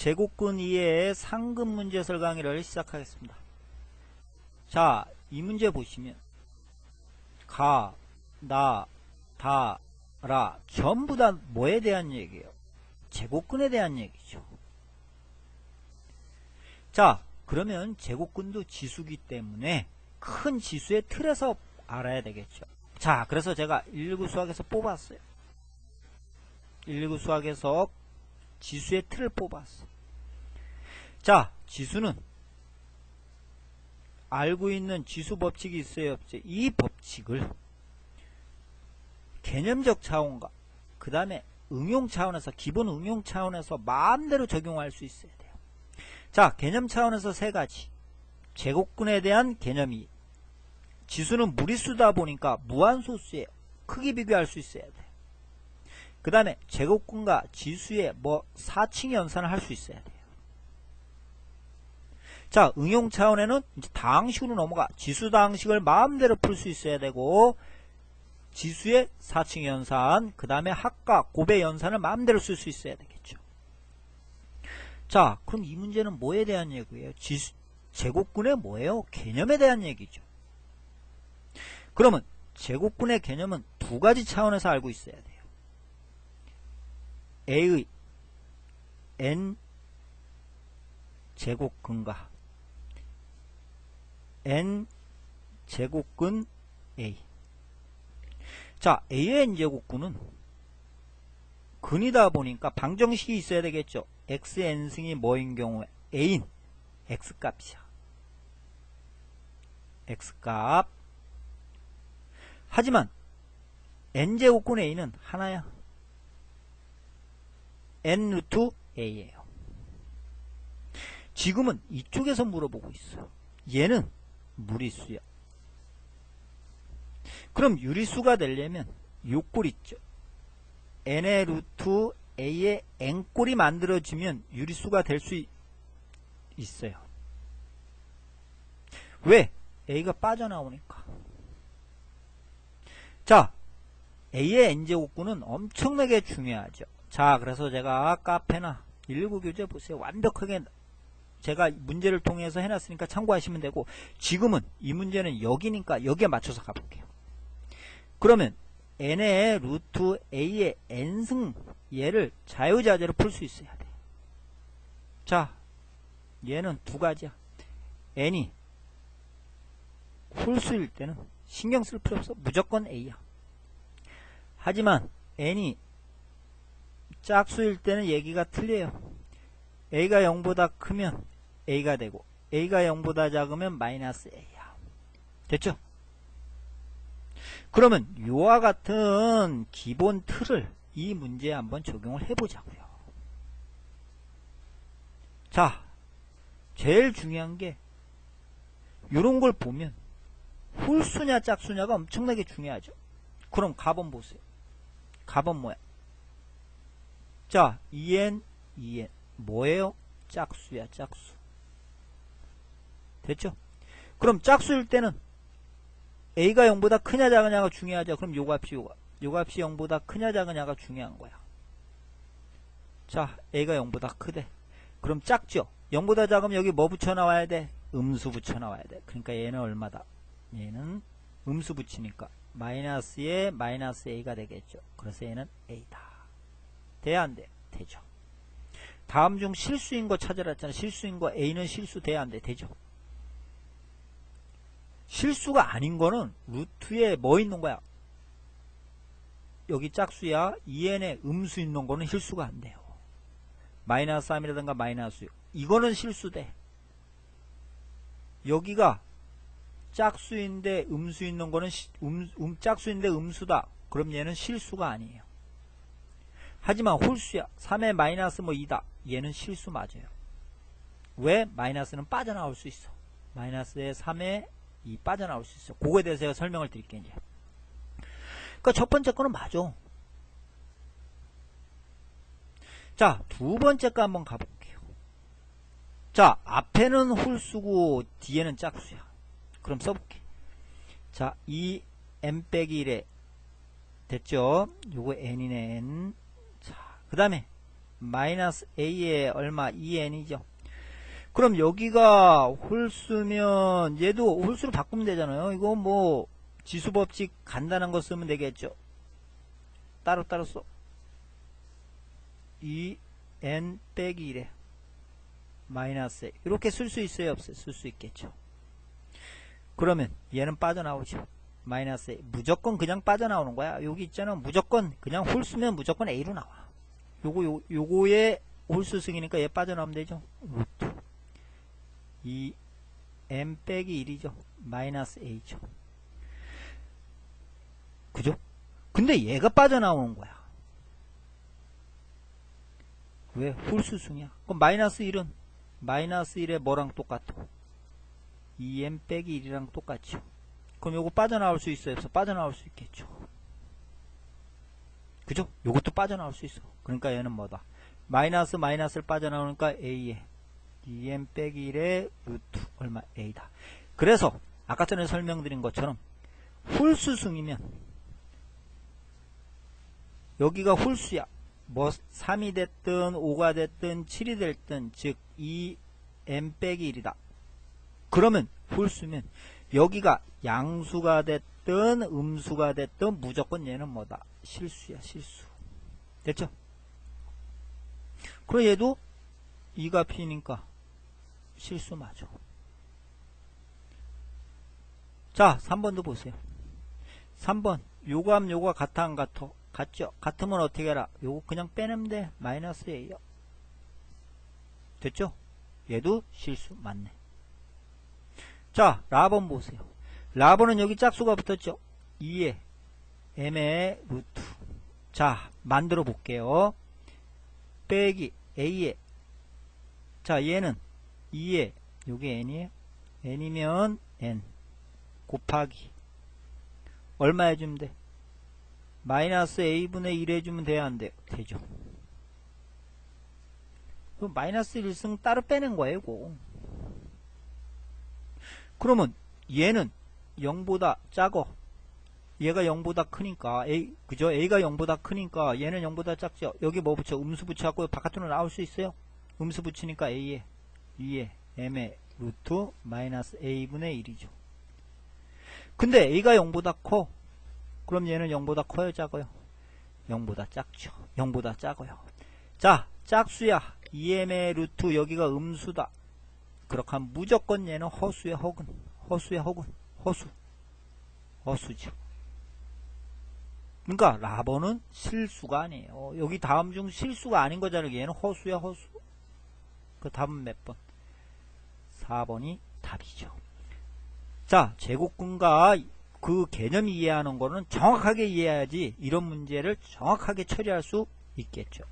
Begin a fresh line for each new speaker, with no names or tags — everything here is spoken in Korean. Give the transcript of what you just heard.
제곱근 2의 상금 문제설 강의를 시작하겠습니다. 자, 이 문제 보시면 가, 나, 다, 라 전부 다 뭐에 대한 얘기예요? 제곱근에 대한 얘기죠. 자, 그러면 제곱근도 지수기 때문에 큰 지수의 틀에서 알아야 되겠죠. 자, 그래서 제가 119 수학에서 뽑았어요. 119 수학에서 지수의 틀을 뽑았어. 자, 지수는 알고 있는 지수 법칙이 있어요? 이 법칙을 개념적 차원과 그 다음에 응용 차원에서 기본 응용 차원에서 마음대로 적용할 수 있어야 돼요. 자, 개념 차원에서 세 가지. 제곱근에 대한 개념이 지수는 무리수다 보니까 무한소수예요. 크기 비교할 수 있어야 돼. 그 다음에 제곱근과 지수의 뭐 4층 연산을 할 수 있어야 돼요. 자, 응용 차원에는 이제 다항식으로 넘어가. 지수 다항식을 마음대로 풀 수 있어야 되고 지수의 4층 연산, 그 다음에 합과 곱의 연산을 마음대로 쓸 수 있어야 되겠죠. 자, 그럼 이 문제는 뭐에 대한 얘기예요? 지수, 제곱근의 뭐예요? 개념에 대한 얘기죠. 그러면 제곱근의 개념은 두 가지 차원에서 알고 있어야 돼요. A의 n 제곱근과 n 제곱근 A 자 A의 n 제곱근은 근이다 보니까 방정식이 있어야 되겠죠. xn승이 뭐인 경우에 A인 x값이야. x값 하지만 n제곱근 A는 하나야. n 루트 A예요. 지금은 이쪽에서 물어보고 있어. 얘는 무리수야. 그럼 유리수가 되려면 요꼴 있죠. n의 루트 a의 n꼴이 만들어지면 유리수가 될 수 있어요. 왜? a가 빠져나오니까. 자, a의 n제곱근은 엄청나게 중요하죠. 자, 그래서 제가 카페나 119 교재 보세요. 완벽하게 제가 문제를 통해서 해놨으니까 참고하시면 되고 지금은 이 문제는 여기니까 여기에 맞춰서 가볼게요. 그러면 n의 루트 a의 n승 얘를 자유자재로 풀 수 있어야 돼. 자, 얘는 두 가지야. n이 홀수일 때는 신경 쓸 필요 없어. 무조건 a야. 하지만 n이 짝수일 때는 얘기가 틀려요. a가 0보다 크면 a가 되고 a가 0보다 작으면 마이너스 a야. 됐죠? 그러면 이와 같은 기본 틀을 이 문제에 한번 적용을 해보자고요. 자, 제일 중요한 게 이런 걸 보면 홀수냐 짝수냐가 엄청나게 중요하죠. 그럼 가번 보세요. 가번 뭐야? 자, 2n, 2n. 뭐예요? 짝수야, 짝수. 됐죠? 그럼 짝수일 때는 a가 0보다 크냐 작으냐가 중요하죠. 그럼 요 값이 요, 요 값이 0보다 크냐 작으냐가 중요한 거야. 자, a가 0보다 크대. 그럼 작죠? 0보다 작으면 여기 뭐 붙여 나와야 돼? 음수 붙여 나와야 돼. 그러니까 얘는 얼마다? 얘는 음수 붙이니까 마이너스에 마이너스 a가 되겠죠. 그래서 얘는 a다. 돼야 안 돼? 되죠. 다음 중 실수인 거 찾으라 했잖아. 실수인 거 a는 실수 돼야 안 돼? 되죠. 실수가 아닌 거는 루트에 뭐 있는 거야? 여기 짝수야. 2n에 음수 있는 거는 실수가 안 돼요. 마이너스 3이라든가 마이너스 6. 이거는 실수돼. 여기가 짝수인데 음수 있는 거는 음, 음, 짝수인데 음수다. 그럼 얘는 실수가 아니에요. 하지만 홀수야. 3에 마이너스 뭐 2다. 얘는 실수 맞아요. 왜? 마이너스는 빠져나올 수 있어. 마이너스에 3에 2 빠져나올 수 있어. 그거에 대해서 제가 설명을 드릴게요. 이제. 그러니까 첫 번째 거는 맞아. 자, 두 번째 거 한번 가볼게요. 자, 앞에는 홀수고 뒤에는 짝수야. 그럼 써볼게. 자, 이 n 빼기 1에 됐죠? 요거 n이네 n. 자, 그 다음에 마이너스 a의 얼마 2n이죠. 그럼 여기가 홀수면 얘도 홀수로 바꾸면 되잖아요. 이거 뭐 지수법칙 간단한 거 쓰면 되겠죠. 따로따로 써. 2n 빼기 1에 마이너스 이렇게 쓸 수 있어요 없어요? 쓸 수 있겠죠. 그러면 얘는 빠져나오죠. 마이너스 a 무조건 그냥 빠져나오는 거야. 여기 있잖아. 무조건 그냥 홀수면 무조건 a로 나와. 요거 요, 요거의 홀수 승이니까 얘 빠져나오면 되죠. 루트 2 m 빼기 1이죠. 마이너스 a죠. 그죠? 근데 얘가 빠져나오는 거야. 왜? 홀수승이야. 그럼 마이너스 1은 마이너스 1에 뭐랑 똑같아? 2m 빼기 1이랑 똑같죠. 그럼 요거 빠져나올 수 있어요? 없어? 빠져나올 수 있겠죠. 그죠? 요것도 빠져나올 수 있어. 그러니까 얘는 뭐다? 마이너스 마이너스를 빠져나오니까 a에 2m 빼기 1에 루트 얼마 a다. 그래서 아까 전에 설명드린 것처럼 홀수승이면 여기가 홀수야. 뭐 3이 됐든 5가 됐든 7이 됐든 즉 2m 빼기 1이다. 그러면 홀수면 여기가 양수가 됐든 음수가 됐든 무조건 얘는 뭐다? 실수야 실수. 됐죠? 그럼 얘도 2가 p니까 실수 맞아. 자 3번도 보세요. 3번 요감 요가 같아 안 같아? 같죠? 같으면 어떻게 해라? 요거 그냥 빼내면 돼. 마이너스 A요. 됐죠? 얘도 실수 맞네. 자, 라번 보세요. 라번은 여기 짝수가 붙었죠? 2에 m의 루트. 자, 만들어 볼게요. 빼기 a에 자, 얘는 2에 요게 n이에요. n이면 n 곱하기 얼마 해주면 돼? 마이너스 a분의 1 해주면 돼야 안 돼요? 되죠. 그럼 마이너스 1승 따로 빼는 거예요. 그러면 얘는 0보다 작어. 얘가 0보다 크니까 A 그죠? A가 0보다 크니까 얘는 0보다 작죠. 여기 뭐 붙여? 음수 붙여갖고 바깥으로 나올 수 있어요. 음수 붙이니까 A에 2에 M의 루트 마이너스 A분의 1이죠. 근데 A가 0보다 커. 그럼 얘는 0보다 커요, 작아요? 0보다 작죠. 0보다 작아요. 자, 짝수야. 2m의 루트 여기가 음수다. 하면 무조건 얘는 허수의 허근. 허수의 허근. 허수. 허수죠. 그러니까 라버는 실수가 아니에요. 여기 다음 중 실수가 아닌 거잖아요. 얘는 허수야 허수. 그 답은 몇 번? 4번이 답이죠. 자, 제곱근과 그 개념 이해하는 거는 정확하게 이해해야지 이런 문제를 정확하게 처리할 수 있겠죠.